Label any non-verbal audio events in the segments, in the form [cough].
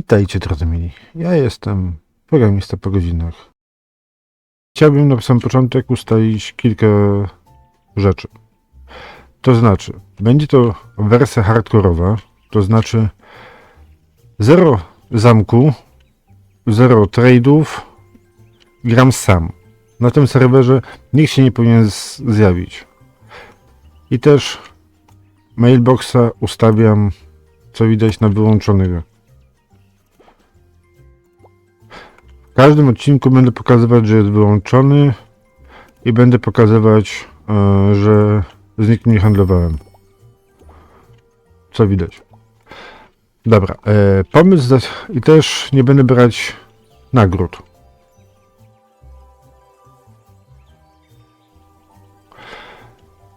Witajcie, drodzy mili. Ja jestem programista po godzinach. Chciałbym na sam początek ustalić kilka rzeczy. To znaczy, będzie to wersja hardkorowa, to znaczy zero zamku, zero trade'ów, gram sam. Na tym serwerze nikt się nie powinien zjawić. I też mailboxa ustawiam, co widać, na wyłączonego. Każdym odcinku będę pokazywać, że jest wyłączony i będę pokazywać, e, że z nikim nie handlowałem. Co widać. Dobra, e, pomysł i też nie będę brać nagród.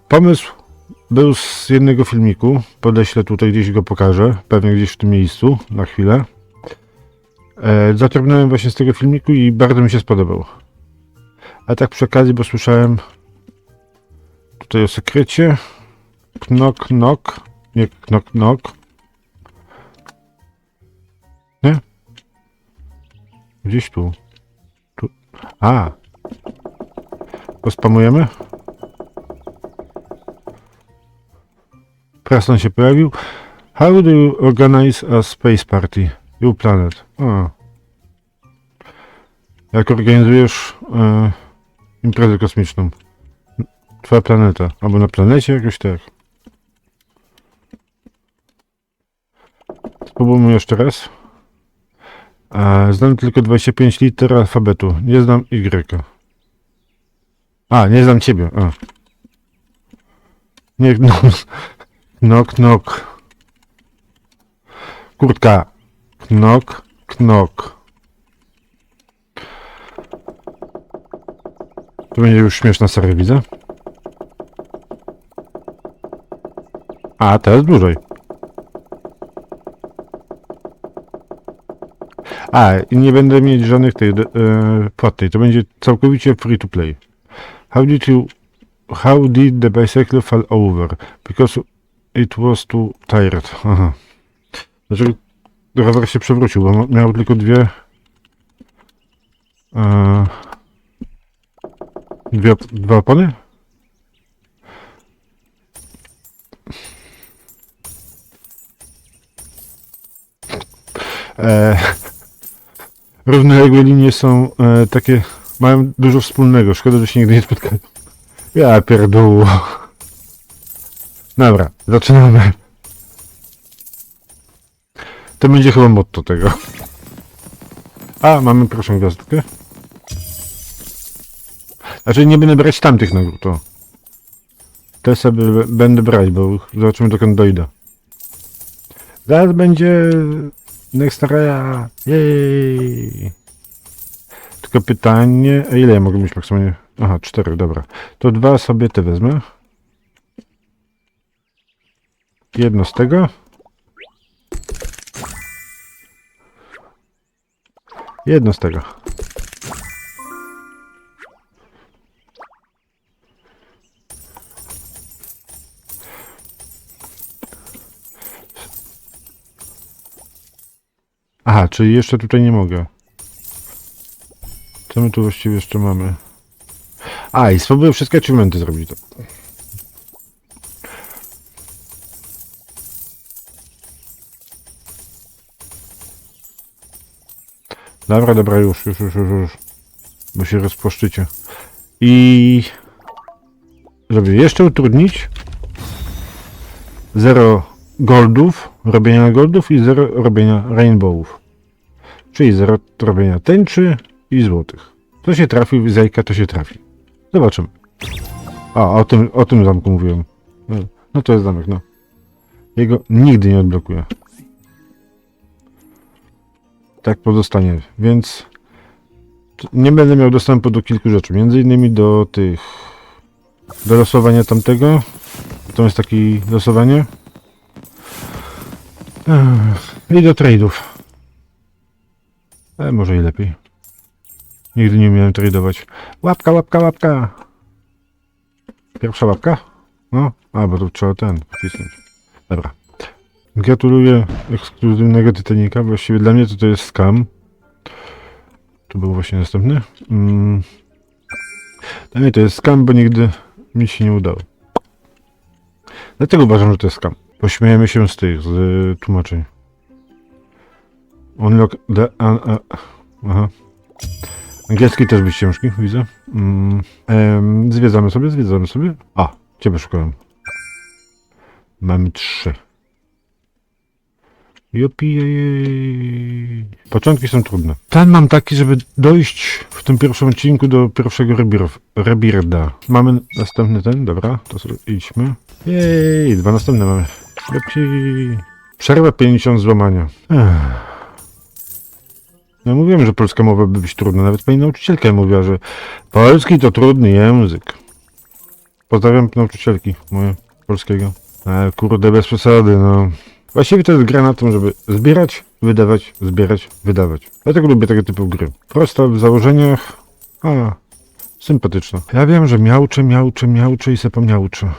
Pomysł był z jednego filmiku. Podeślę tutaj gdzieś go pokażę. Pewnie gdzieś w tym miejscu na chwilę. E, zaczerpnąłem właśnie z tego filmiku i bardzo mi się spodobał. A tak przy okazji, bo słyszałem tutaj o sekrecie. Knok, knok. Nie, knok, knok. Nie? Gdzieś tu. Tu. A. Pospamujemy? Preston się pojawił. How do you organize a space party? You planet. A. Jak organizujesz e, imprezę kosmiczną? Twoja planeta. Albo na planecie jakoś tak. Spróbujmy jeszcze raz. E, znam tylko 25 liter alfabetu. Nie znam Y. A, nie znam ciebie. A. Nie, no. [laughs] Knok, knok. Kurtka. Knok, knok. To będzie już śmieszna seria, widzę. A, teraz dłużej. A, i nie będę mieć żadnych tej e, płatnej. To będzie całkowicie free to play. How did you... How did the bicycle fall over? Because it was too tired. Aha. Dlaczego rower się przewrócił? Bo miał tylko dwie... E, dwie dwa opony? E, równoległe linie są e, takie... Mają dużo wspólnego. Szkoda, że się nigdy nie spotkają. Ja pierdół. Dobra, zaczynamy. To będzie chyba motto tego. A, mamy proszę gwiazdkę. Znaczy nie będę brać tamtych nagród, to. Te sobie będę brać, bo zobaczymy dokąd dojdę. Zaraz będzie Next Raya. Jej. Tylko pytanie, ile ja mogę mieć maksymalnie? Aha, cztery, dobra. To dwa sobie te wezmę. Jedno z tego. Jedno z tego. Aha, czyli jeszcze tutaj nie mogę. Co my tu właściwie jeszcze mamy? A, i spróbuję wszystkie achievementy zrobić. To. Dobra, dobra, już, już, już, już, już. Bo się rozpłaszczycie. I... Żeby jeszcze utrudnić... Zero goldów, robienia goldów i zero robienia rainbowów. Czyli zero robienia tęczy i złotych. To się trafi, z to się trafi. Zobaczymy. A, o tym, o tym zamku mówiłem. No, No to jest zamek, no. Jego nigdy nie odblokuję. Tak pozostanie, więc nie będę miał dostępu do kilku rzeczy, między innymi do tych do losowania tamtego. To jest takie losowanie. I do trade'ów. E, może i lepiej. Nigdy nie umiałem tradeować. Łapka, łapka, łapka. Pierwsza łapka? No, a bo to trzeba ten wcisnąć. Dobra. Gratuluję ekskluzywnego Titanica. Właściwie dla mnie to to jest scam. Tu był właśnie następny. Mm. Dla mnie to jest scam, bo nigdy mi się nie udało. Dlatego uważam, że to jest scam. Pośmiejemy się z tych, z y, tłumaczeń. Unlock the... A, a, aha. Angielski też być ciężki, widzę. Mm. Em, zwiedzamy sobie, zwiedzamy sobie. A, ciebie szukałem. Mamy trzy. Jupi. Początki są trudne. Plan mam taki, żeby dojść w tym pierwszym odcinku do pierwszego rebirth, rebirda. Mamy następny ten, dobra, to sobie idźmy. Jej, dwa następne mamy. Lepiej. Przerwa 50 złamania. Ech. Ja mówiłem, że polska mowa by być trudna. Nawet pani nauczycielka mówiła, że polski to trudny język. Pozdrawiam nauczycielki moje polskiego. Ale kurde, bez przesady, no. Właściwie to jest gra na tym, żeby zbierać, wydawać, zbierać, wydawać. Dlatego lubię tego typu gry. Prosta w założeniach, a sympatyczna. Ja wiem, że miauczę, miauczę, miauczę i se pomiauczę.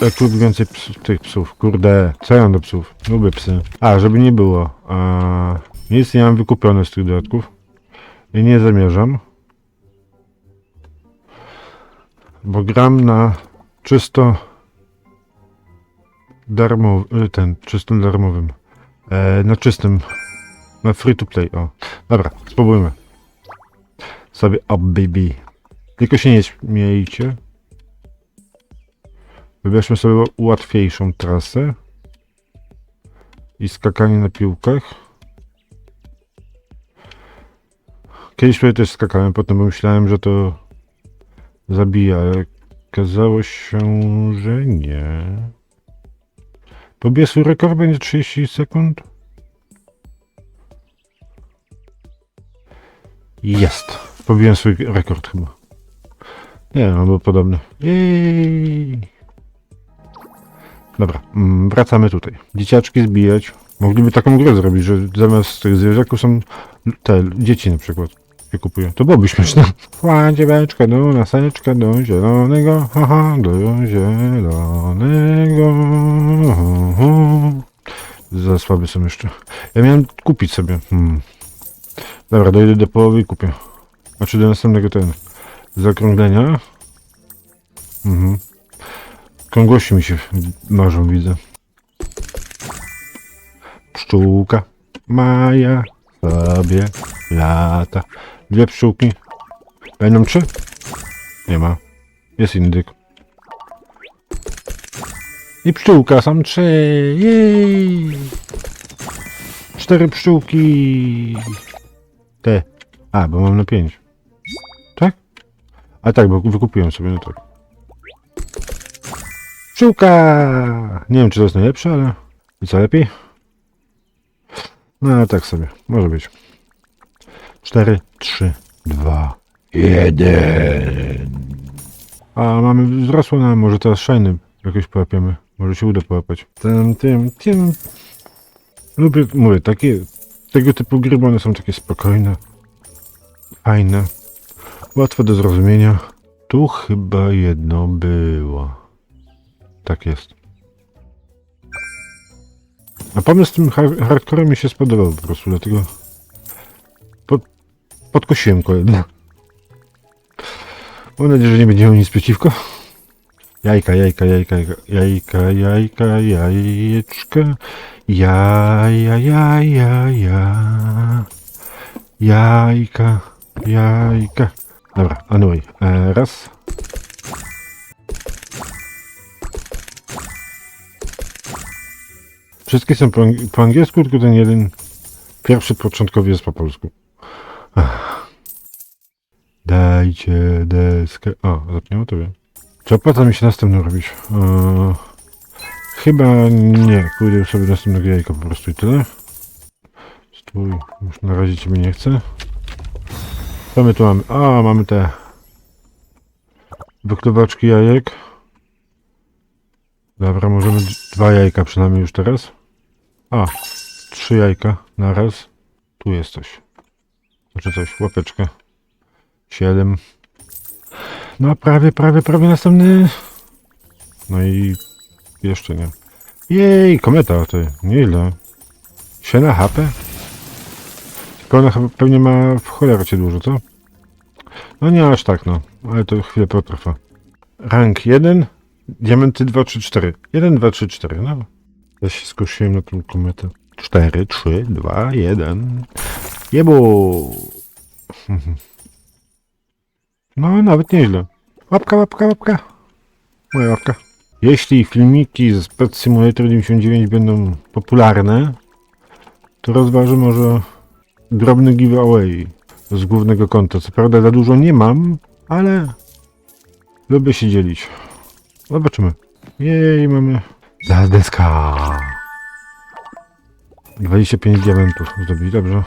Jak, lubię więcej tych psów. Kurde, co ja mam do psów? Lubię psy. A, żeby nie było. A, nic nie mam wykupione z tych dodatków. I nie zamierzam. Bo gram na czysto darmowy, ten, czysto darmowym. E, na czystym. Na free to play, o. Dobra, spróbujmy. Sobie up baby. Tylko się nie śmiejcie. Wybierzmy sobie łatwiejszą trasę. I skakanie na piłkach. Kiedyś sobie też skakałem, potem pomyślałem, że to zabija, ale okazało się, że nie. Pobiję swój rekord, będzie 30 sekund. Jest. Pobiłem swój rekord chyba. Nie, no był podobny. Jej. Dobra, mm, wracamy tutaj. Dzieciaczki zbijać. Mogliby taką grę zrobić, że zamiast tych zwierzaków są te dzieci na przykład. Je kupuję. To byłoby śmieszne. Chła dzieweczka do laseczka, do zielonego, haha, do zielonego. Za słaby są jeszcze. Ja miałem kupić sobie. Hmm. Dobra, dojdę do połowy i kupię. Znaczy do następnego ten. Zakrąglenia. Mhm. Krągłości mi się marzą, widzę. Pszczółka Maja sobie lata. Dwie pszczółki. Będą trzy? Nie ma. Jest indyk. I pszczółka, są trzy. Jej! Cztery pszczółki. Te. A, bo mam na pięć. Tak? A tak, bo wykupiłem sobie, no tak. Pszczółka! Nie wiem, czy to jest najlepsze, ale... I co lepiej? No, tak sobie. Może być. 4, 3, 2, 1. A mamy wzrosło na może teraz szajny jakoś połapiemy. Może się uda połapać. Tym, tym, tym. Lubię, mówię, takie, tego typu gry, bo one są takie spokojne, fajne, łatwe do zrozumienia. Tu chyba jedno było. Tak jest. A pomysł z tym hard hardcorem mi się spodobał po prostu, dlatego podkosiłem kolejny. Mam nadzieję, że nie będzie nic przeciwko. Jajka, jajka, jajka, jajka, jajka, jajeczka. Jaja, jaja, ja. Jajka, jajka. Dobra, anyway. E, raz. Wszystkie są po angielsku, tylko ten jeden pierwszy początkowy jest po polsku. Ach. Dajcie deskę. O, zapomniałem to wiem. Czy opłaca mi się następną robić? Eee, chyba nie. Pójdę sobie do następnego jajka po prostu i tyle. Stój, już na razie ciebie nie chcę. Co my tu mamy? A, mamy te wykluwaczki jajek. Dobra, możemy dwa jajka przynajmniej już teraz. A, trzy jajka na raz. Tu jest coś. Znaczy coś, łapeczka. Siedem. No prawie, prawie, prawie następny. No i jeszcze nie. Jej, kometa, ty, nieźle. Się na HP? Tylko ona pewnie ma w cholerę cię dużo, co? No nie aż tak, no. Ale to chwilę potrwa. Rank 1, diamenty 2, 3, 4. 1, 2, 3, 4, no. Ja się skusiłem na tą kometę. 4, 3, 2, 1. Jebo! No, nawet nieźle. Łapka, łapka, łapka. Moja łapka. Jeśli filmiki z Pet Simulator 99 będą popularne, to rozważę może drobny giveaway z głównego konta. Co prawda za dużo nie mam, ale lubię się dzielić. Zobaczymy. Jej, mamy za deska. 25 diamentów zdobyć, dobrze.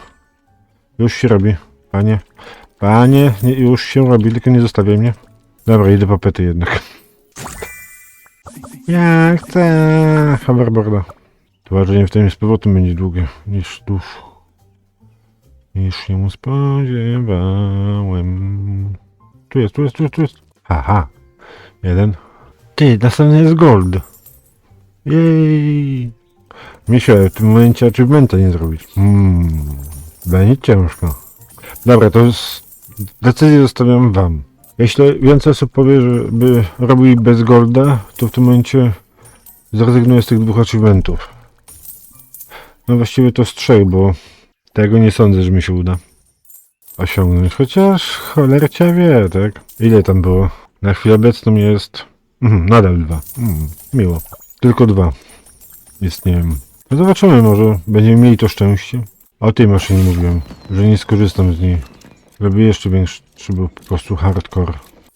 Już się robi, panie. Panie, nie, już się robi, tylko nie zostawiaj mnie. Dobra, idę po pety jednak. Ja chcę hoverboarda. Tłumaczenie w tym z powrotem będzie długie niż dusz. Niż się spodziewałem. Tu jest, tu jest, tu jest, tu jest. Aha. Jeden. Ty, następny jest gold. Jej. Misiu, w tym momencie achievementa nie zrobić. Hmm. Będzie ciężko. Dobra, to jest... Decyzję zostawiam wam. Jeśli więcej osób powie, żeby robili bez golda, to w tym momencie zrezygnuję z tych dwóch achievementów. No właściwie to z trzech, bo tego nie sądzę, że mi się uda osiągnąć. Chociaż cholercia wie, tak? Ile tam było? Na chwilę obecną jest... Mhm, nadal dwa. Mhm, miło. Tylko dwa. Istnieją. No zobaczymy, może będziemy mieli to szczęście. O tej maszynie mówiłem, że nie skorzystam z niej. Robię jeszcze większy, był po prostu hardcore.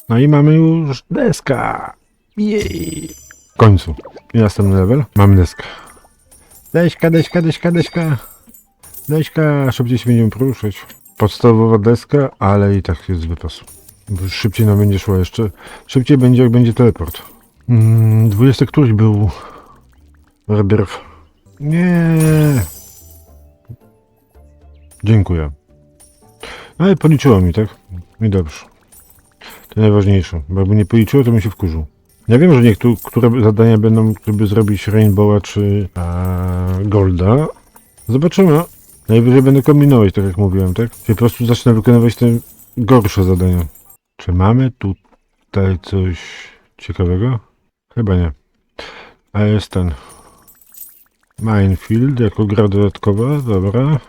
No i mamy już deska. Jej. W końcu. I następny level. Mamy deskę. Deśka, deśka, deśka, deśka. Deśka, szybciej się będziemy poruszać. Podstawowa deska, ale i tak jest. Bo Szybciej nam będzie szło jeszcze. Szybciej będzie, jak będzie teleport. Mm, 20 któryś był. Rebirth. Nie. Dziękuję. No i policzyło mi, tak? I dobrze. To najważniejsze, bo jakby nie policzyło, to bym się wkurzył. Ja wiem, że niektóre zadania będą, żeby zrobić Rainbowa czy e, Golda. Zobaczymy. Najwyżej będę kombinować, tak jak mówiłem, tak? Czyli po prostu zacznę wykonywać te gorsze zadania. Czy mamy tutaj coś ciekawego? Chyba nie. A jest ten. Minefield jako gra dodatkowa, dobra.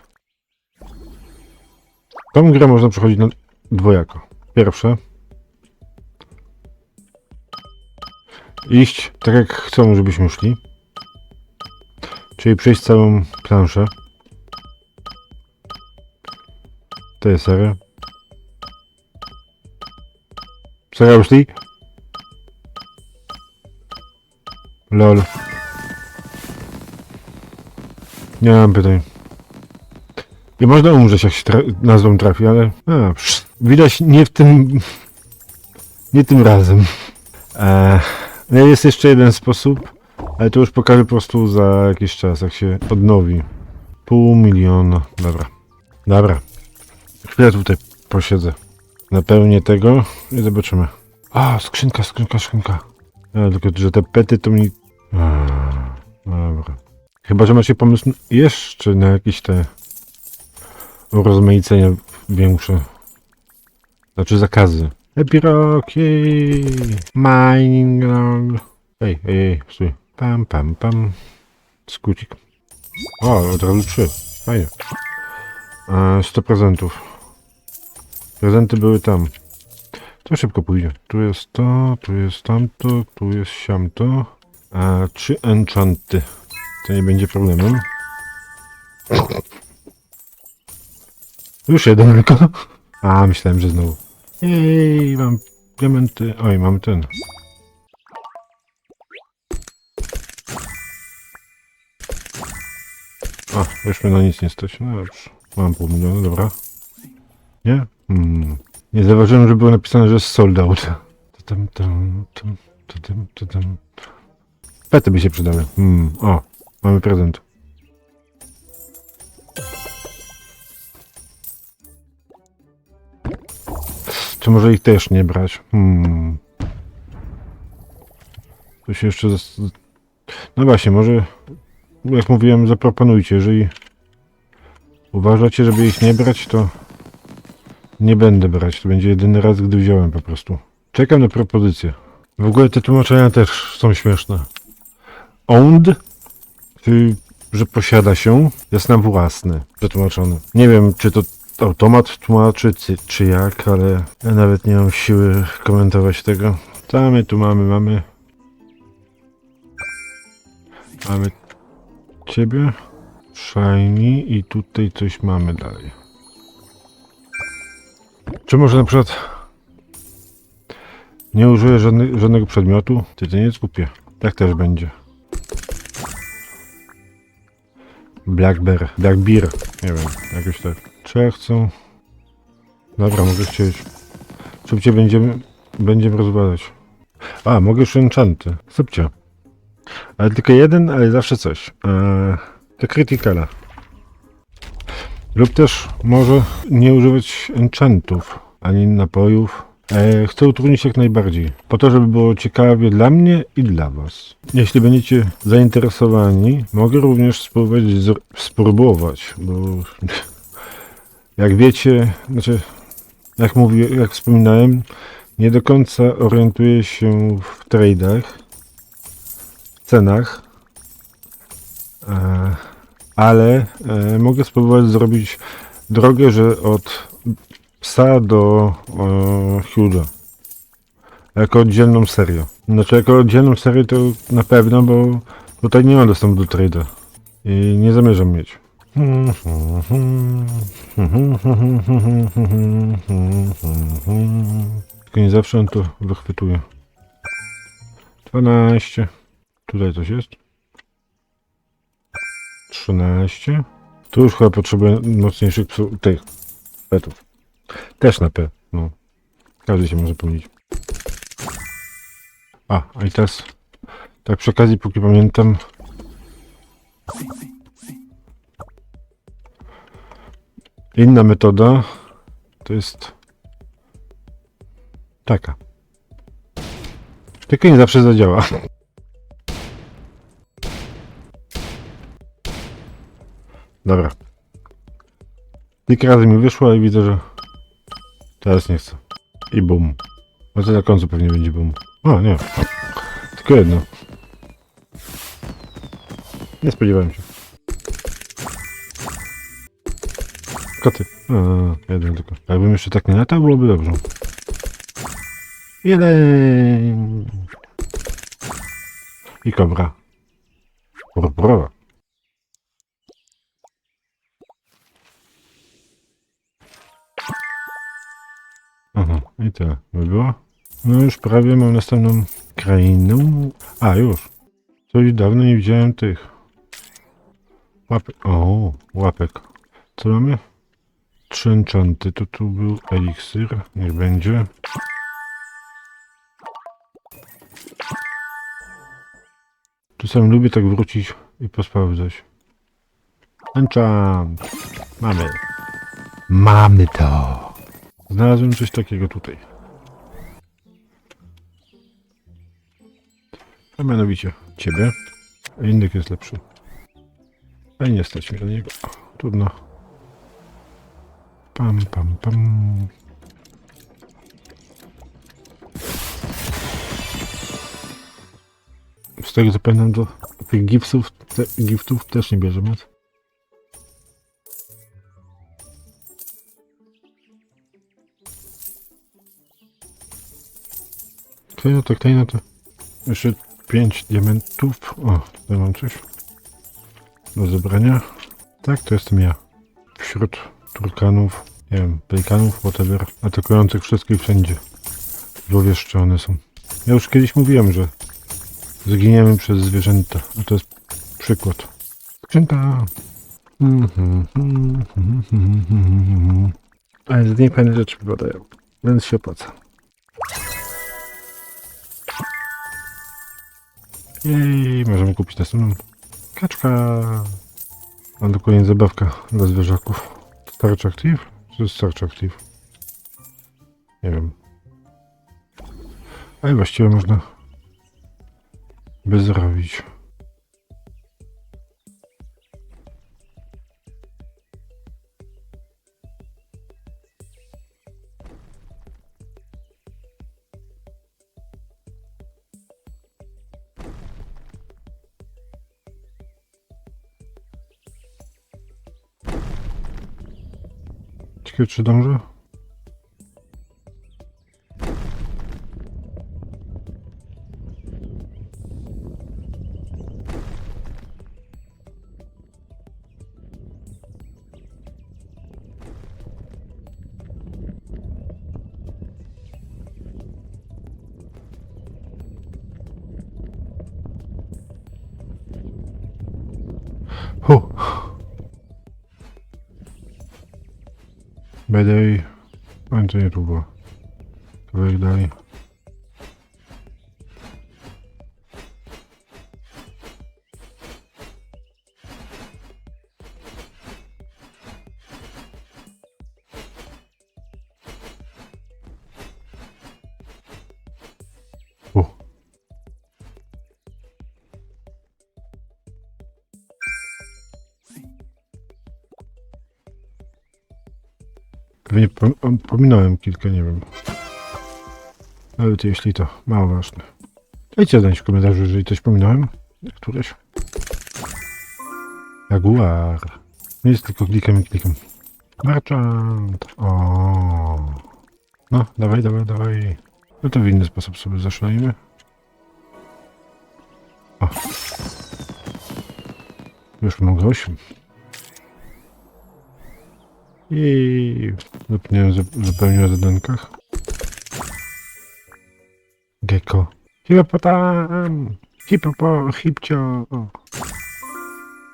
Tą grę można przechodzić na dwojako. Pierwsze. Iść tak jak chcą, żebyśmy szli. Czyli przejść całą planszę. To jest serio. Serio szli? Lol. Nie mam pytań. Nie można umrzeć, jak się tra nazwą trafi, ale... A, psz, widać nie w tym... Nie tym razem. Eee, no jest jeszcze jeden sposób, ale to już pokażę po prostu za jakiś czas, jak się odnowi. Pół miliona. Dobra. Dobra. Chwilę tutaj posiedzę. Napełnię tego i zobaczymy. A, skrzynka, skrzynka, skrzynka. A, tylko, że te pety to mi... A, dobra. Chyba, że macie pomysł jeszcze na jakieś te urozmaicenia większe. Znaczy zakazy. Epiroki, mining log. Ej, ej, ej, stój. Pam, pam, pam. Skucik. O, od razu trzy. Fajnie. E, 100 prezentów. Prezenty były tam. To szybko pójdzie. Tu jest to, tu jest tamto, tu jest siamto. A trzy enchanty. To nie będzie problemem. Już jeden tylko. A, myślałem, że znowu. Jej, mam diamenty. Oj, mam ten. A, już mnie na nic nie stać. No dobrze. Mam pół miliona, dobra. Nie? Hmm. Nie zauważyłem, że było napisane, że jest sold out. Tam, tam, tam, tam, tam, tam. Pety by się przydały. Hmm. O, mamy prezent. Czy może ich też nie brać? Hmm. To się jeszcze... No właśnie, może jak mówiłem, zaproponujcie. Jeżeli uważacie, żeby ich nie brać, to nie będę brać. To będzie jedyny raz, gdy wziąłem po prostu. Czekam na propozycję. W ogóle te tłumaczenia też są śmieszne. Owned, czyli że posiada się, jest na własny przetłumaczony. Nie wiem, czy to automat tłumaczy, czy, czy jak, ale ja nawet nie mam siły komentować tego. Co my tu mamy? Mamy... Mamy ciebie, shiny i tutaj coś mamy dalej. Czy może na przykład nie użyję żadny, żadnego przedmiotu? Ty to nie skupię. Tak też będzie. Black Bear, Black Beer, nie wiem, jakoś tak. Ja chcę? Dobra, mogę chcieć. Szybciej będziemy, będziemy rozwalać. A, mogę już enchanty. Szybciej. Ale tylko jeden, ale zawsze coś. Eee, to krytykala. Lub też może nie używać enchantów, ani napojów. E, chcę utrudnić jak najbardziej. Po to, żeby było ciekawie dla mnie i dla Was. Jeśli będziecie zainteresowani, mogę również spróbować, spróbować bo [laughs] jak wiecie, znaczy, jak mówię, jak wspominałem, nie do końca orientuję się w trade'ach, cenach, e, ale e, mogę spróbować zrobić drogę, że od psa do e, Hugh'a. Jako oddzielną serię. Znaczy jako oddzielną serię to na pewno, bo tutaj nie ma dostępu do trade'a. I nie zamierzam mieć. Tylko nie zawsze on to wychwytuje. 12. Tutaj coś jest. 13. Tu już chyba potrzebuję mocniejszych psów, tych petów. Też na P, no. Każdy się może pomylić. A, a i teraz, tak przy okazji, póki pamiętam, inna metoda to jest taka. Tylko nie zawsze zadziała. Dobra. Kilka razy mi wyszło i widzę, że teraz nie chcę. I bum. A to na końcu pewnie będzie bum. O, nie. Tylko jedno. Nie spodziewałem się. Koty. A, jeden tylko. Jakbym jeszcze tak nie latał, byłoby dobrze. Jeden. I kobra. Purpurowa. Aha, i tyle by było. No już prawie mam następną krainę. A, już. Coś dawno nie widziałem tych. Łapek. O, łapek. Co mamy? Trzy enchanty. To tu był eliksir. Niech będzie. Czasami lubię tak wrócić i posprawdzać. Enchant. Mamy. Mamy to. Znalazłem coś takiego tutaj. A mianowicie ciebie. A innych jest lepszy. A nie stać mi do niego. Trudno. Pam, pam, pam. Z tego co pamiętam, to tych giftów, te, giftów też nie bierzemy. Klejno to, klejno to. Jeszcze 5 diamentów. O, tutaj mam coś. Do zebrania. Tak, to jestem ja. Wśród turkanów, nie wiem, pelikanów, whatever, atakujących wszystkich wszędzie. Złowieszczone są. Ja już kiedyś mówiłem, że zginiemy przez zwierzęta. A to jest przykład. Skrzynka. [laughs] Ale z niej fajne rzeczy wypadają. Więc się opłaca. Jej, możemy kupić następną. Kaczka. A dokładnie zabawka dla zwierzaków. Starch Active? To jest Starch Active? Nie wiem. Ale właściwie można by zrobić. quelque tu dangereux Pewnie pom- pominąłem kilka, nie wiem. Nawet jeśli to mało ważne. Dajcie znać w komentarzu, jeżeli coś pominąłem. Któreś. Jaguar. Nie jest tylko klikam i klikam. Merchant. O. No, dawaj, dawaj, dawaj. No to w inny sposób sobie zaszalimy. O. Już mogę 8. I zapomniałem zu- zupełnie o zadankach. Gecko. Hipopotam! Hipopo, hipcio!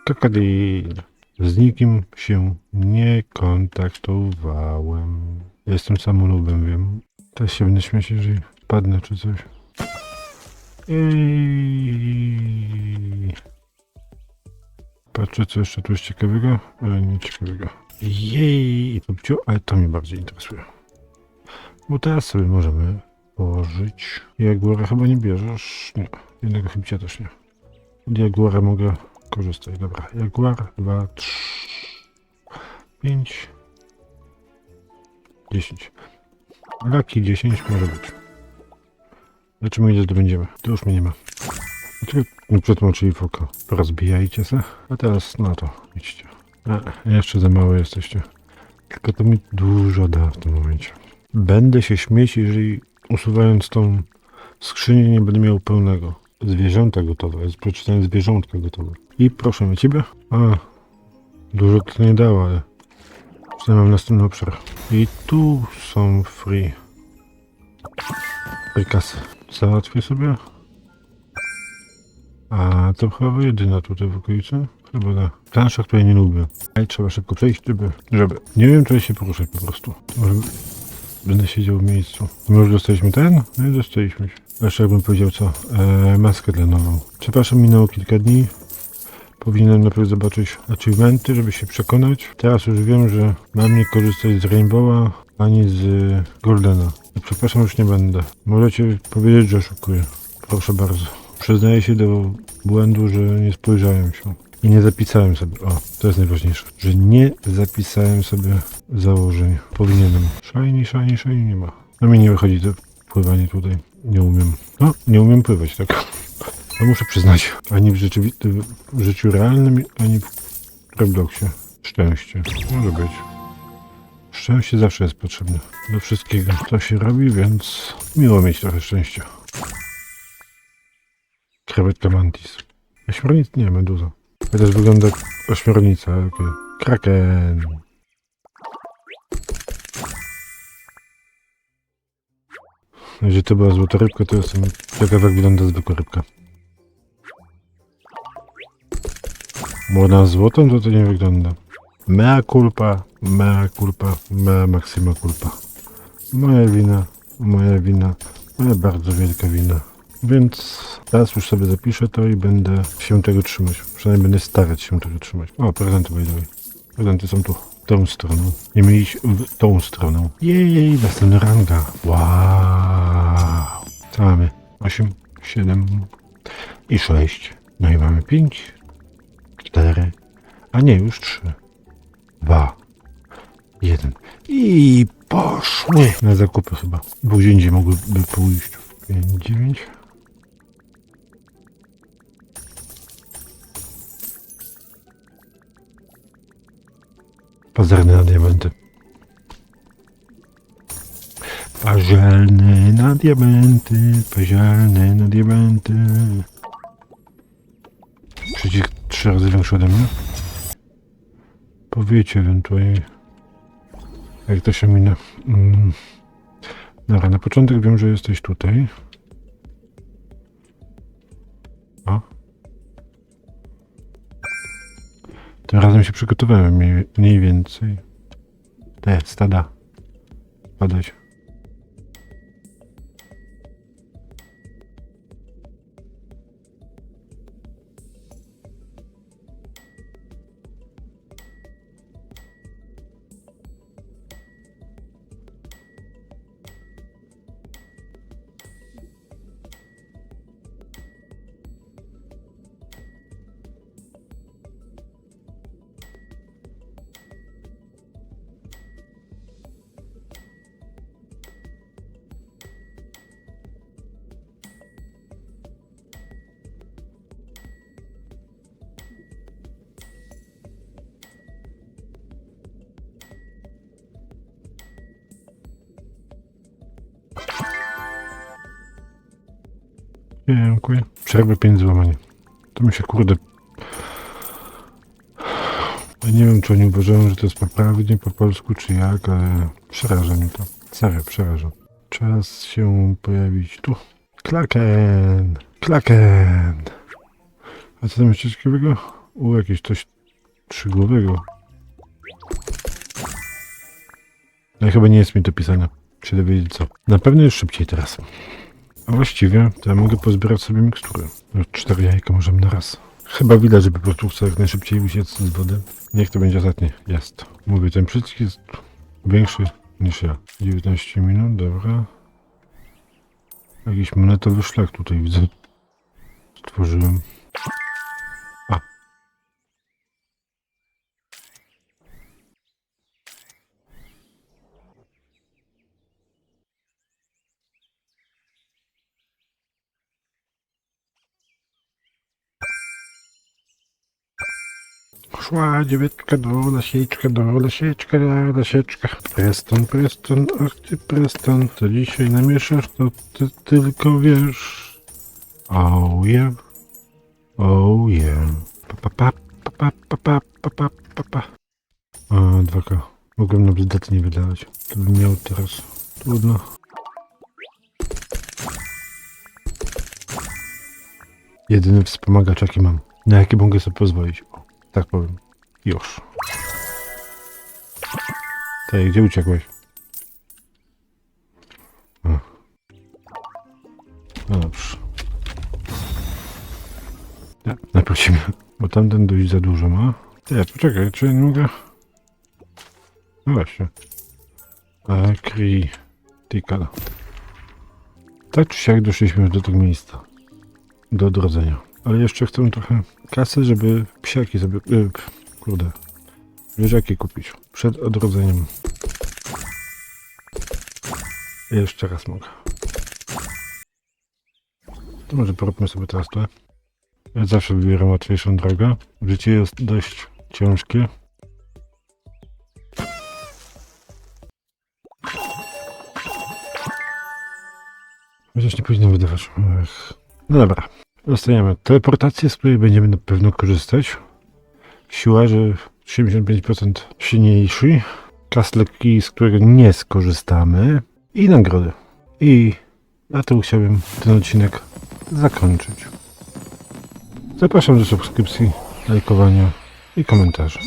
Krokodyl. Z nikim się nie kontaktowałem. Jestem samolubem, wiem. Też się będę śmiać, jeżeli padnę czy coś. Ej. Patrzę, co jeszcze tu jest ciekawego. Ale nie ciekawego. Jej, Tupciu, ale to mnie bardziej interesuje. Bo teraz sobie możemy położyć. Jaguara chyba nie bierzesz. Nie, jednego chybcia też nie. Od Jaguara mogę korzystać. Dobra, Jaguar 2, 3, 5, 10. Laki 10 może być. Zobaczymy ile zdobędziemy. To już mnie nie ma. Tylko nie przetłumaczyli foka. Porozbijajcie se. A teraz na to idźcie. A, jeszcze za mało jesteście. Tylko to mi dużo da w tym momencie. Będę się śmieć, jeżeli usuwając tą skrzynię nie będę miał pełnego. Zwierzęta gotowe. Jest przeczytane zwierzątka gotowe. I proszę mnie ciebie. A, dużo to nie dało, ale przynajmniej mam następny obszar. I tu są free. Free kasy. Załatwię sobie. A to chyba jedyna tutaj w okolicy. Chyba da. Plansza, której nie lubię. Ale trzeba szybko przejść, żeby... żeby. Nie wiem, czy się poruszać po prostu. Może będę siedział w miejscu. My już dostaliśmy ten? Nie dostaliśmy. Jeszcze jakbym powiedział co? Eee, maskę tlenową. Przepraszam, minęło kilka dni. Powinienem najpierw zobaczyć achievementy, żeby się przekonać. Teraz już wiem, że mam nie korzystać z Rainbowa ani z Goldena. Przepraszam, już nie będę. Możecie powiedzieć, że oszukuję. Proszę bardzo. Przyznaję się do błędu, że nie spojrzałem się. I nie zapisałem sobie. O, to jest najważniejsze. Że nie zapisałem sobie założeń. Powinienem. Shiny, shiny, shiny nie ma. No mi nie wychodzi to pływanie tutaj. Nie umiem. No, nie umiem pływać, tak. To muszę przyznać. Ani w, w życiu realnym, ani w Robloxie. Szczęście. Może być. Szczęście zawsze jest potrzebne. Do wszystkiego, co się robi, więc miło mieć trochę szczęścia. Krewetka mantis. Ośmiornica? Nie, meduza. To też wygląda jak ośmiornica, okej. Kraken. Jeżeli to była złota rybka, to jestem ciekaw jak wygląda zwykła rybka. Bo na złotą to to nie wygląda. Mea culpa, mea culpa, mea maxima culpa. Moja wina, moja wina, moja bardzo wielka wina. Więc teraz już sobie zapiszę to i będę się tego trzymać. Przynajmniej będę starać się tego trzymać. O, prezenty by the. Prezenty są tu. Tą stroną. Nie mieliś w tą stroną. Jej, następna ranga. Wow. Co mamy? 8, 7 i 6. No i mamy 5, 4, a nie, już 3, 2, 1. I poszły na zakupy chyba. Bo gdzie indziej mogłyby pójść. 5, 9. Pazerny na diamenty. Pazielny na diamenty, pazielny na diamenty. Przycisk trzy razy większy ode mnie. Powiecie ewentualnie, jak to się minę. Mm. Dobra, na początek wiem, że jesteś tutaj. O. Tym razem się przygotowałem mniej, więcej. Te stada. Padać. Przerwę pięć złamanie. To mi się kurde... Nie wiem, czy oni uważają, że to jest poprawnie po polsku, czy jak, ale przeraża mnie to. Serio, przeraża. Czas się pojawić tu. Klaken! Klaken! A co tam jeszcze ciekawego? U, jakieś coś trzygłowego. Ale chyba nie jest mi to pisane. Chcę dowiedzieć co. Na pewno jest szybciej teraz. A właściwie to ja mogę pozbierać sobie mikstury. Już cztery jajka możemy na raz. Chyba widać, że po prostu chcę jak najszybciej uciec z wody. Niech to będzie ostatnie. Jest. Mówię, ten przycisk jest większy niż ja. 19 minut, dobra. Jakiś monetowy szlak tutaj widzę. Stworzyłem. Szła dziewiętka do lasieczka, do lasieczka, do lasieczka. Preston, Preston, ach ty Preston, co dzisiaj namieszasz, to ty tylko wiesz. Oh yeah, oh yeah. Pa, pa, pa, pa, pa, pa, pa, pa, pa, pa. A, 2K. Mogłem na bzdety nie wydawać. To bym miał teraz. Trudno. Jedyny wspomagacz jaki mam. Na jaki mogę sobie pozwolić. Tak powiem. Już. Tej, gdzie uciekłeś? No dobrze. Ja, naprosimy, bo tamten dość za dużo ma. Ty, poczekaj, czy ja nie mogę? No właśnie. Krytyka. Tak czy siak doszliśmy już do tego miejsca. Do odrodzenia. Ale jeszcze chcę trochę kasy, żeby psiaki sobie... Y, kurde. Zwierzaki kupić. Przed odrodzeniem. Jeszcze raz mogę. To może poróbmy sobie teraz to. Ja zawsze wybieram łatwiejszą drogę. Życie jest dość ciężkie. Chociaż nie powinno wydawać. No dobra. Dostajemy teleportację, z której będziemy na pewno korzystać. Siła, że 75% silniejszy. Kastleki, z którego nie skorzystamy. I nagrody. I na tym chciałbym ten odcinek zakończyć. Zapraszam do subskrypcji, lajkowania i komentarzy.